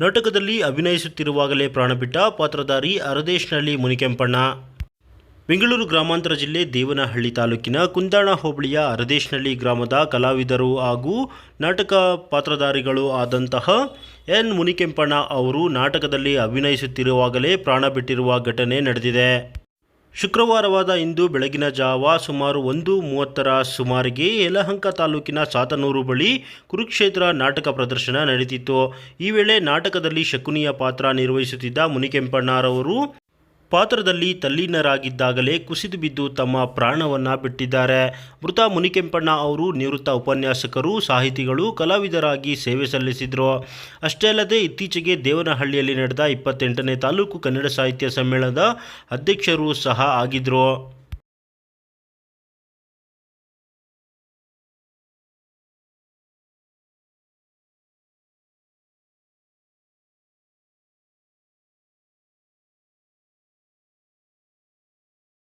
ನಾಟಕದಲ್ಲಿ ಅಭಿನಯಿಸುತ್ತಿರುವಾಗಲೇ ಪ್ರಾಣಬಿಟ್ಟ ಪಾತ್ರಧಾರಿ ಅರದೇಶ್ನಹಳ್ಳಿ ಮುನಿಕೆಂಪಣ್ಣ. ಬೆಂಗಳೂರು ಗ್ರಾಮಾಂತರ ಜಿಲ್ಲೆ ದೇವನಹಳ್ಳಿ ತಾಲೂಕಿನ ಕುಂದಾಣ ಹೋಬಳಿಯ ಅರದೇಶ್ನಹಳ್ಳಿ ಗ್ರಾಮದ ಕಲಾವಿದರು ಹಾಗೂ ನಾಟಕ ಪಾತ್ರಧಾರಿಗಳು ಆದಂತಹ ಎನ್ ಮುನಿಕೆಂಪಣ್ಣ ಅವರು ನಾಟಕದಲ್ಲಿ ಅಭಿನಯಿಸುತ್ತಿರುವಾಗಲೇ ಪ್ರಾಣ ಬಿಟ್ಟಿರುವ ಘಟನೆ ನಡೆದಿದೆ. ಶುಕ್ರವಾರವಾದ ಇಂದು ಬೆಳಗಿನ ಜಾವ ಸುಮಾರು ಒಂದು ಮೂವತ್ತರ ಸುಮಾರಿಗೆ ಯಲಹಂಕ ತಾಲೂಕಿನ ಸಾತನೂರು ಬಳಿ ಕುರುಕ್ಷೇತ್ರ ನಾಟಕ ಪ್ರದರ್ಶನ ನಡೆದಿತ್ತು. ಈ ವೇಳೆ ನಾಟಕದಲ್ಲಿ ಶಕುನಿಯ ಪಾತ್ರ ನಿರ್ವಹಿಸುತ್ತಿದ್ದ ಮುನಿಕೆಂಪಣ್ಣರವರು ಪಾತ್ರದಲ್ಲಿ ತಲ್ಲೀನರಾಗಿದ್ದಾಗಲೇ ಕುಸಿದು ಬಿದ್ದು ತಮ್ಮ ಪ್ರಾಣವನ್ನು ಬಿಟ್ಟಿದ್ದಾರೆ. ಮೃತ ಮುನಿಕೆಂಪಣ್ಣ ಅವರು ನಿವೃತ್ತ ಉಪನ್ಯಾಸಕರು, ಸಾಹಿತಿಗಳು, ಕಲಾವಿದರಾಗಿ ಸೇವೆ ಸಲ್ಲಿಸಿದರು. ಅಷ್ಟೇ ಅಲ್ಲದೆ ಇತ್ತೀಚೆಗೆ ದೇವನಹಳ್ಳಿಯಲ್ಲಿ ನಡೆದ ಇಪ್ಪತ್ತೆಂಟನೇ ತಾಲೂಕು ಕನ್ನಡ ಸಾಹಿತ್ಯ ಸಮ್ಮೇಳನದ ಅಧ್ಯಕ್ಷರು ಸಹ ಆಗಿದ್ದರು